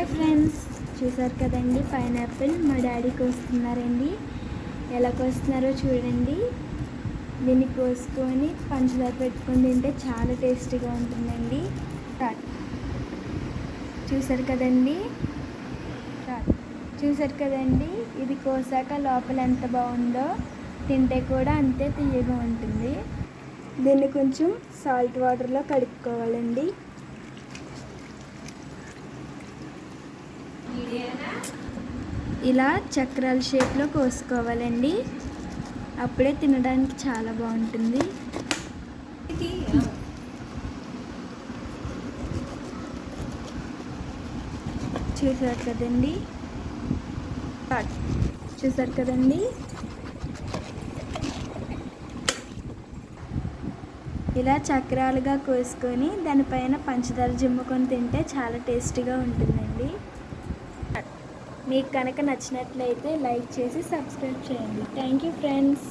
Hi friends చూసారు కదండి pineapple. మా డాడీ కోస్తున్నారండి. ఎలా కోస్తున్నారో చూడండి. దీన్ని కోసుకొని పంచదార పెట్టుకొని తింటే చాలా టేస్టీగా ఉంటుందండి. చూసారు కదండి. చూసారు కదండి ఇది కోసాక లోపల ఎంత బాగుందో తింటే కూడా అంతే తీయగా ఉంటుంది. దీన్ని కొంచెం సాల్ట్ వాటర్లో కడుక్కోవాలండి. ఇలా చక్రాల షేప్లో కోసుకోవాలండి. అప్పుడే తినడానికి చాలా బాగుంటుంది. చూసారు కదండి? చూసారు కదండి? ఇలా చక్రాలుగా కోసుకొని దానిపైన పంచదార జిమ్ముకొని తింటే చాలా టేస్టీగా ఉంటుందండి. మీకు కనుక నచ్చినట్లయితే లైక్ చేసి సబ్స్క్రైబ్ చేయండి. Thank you friends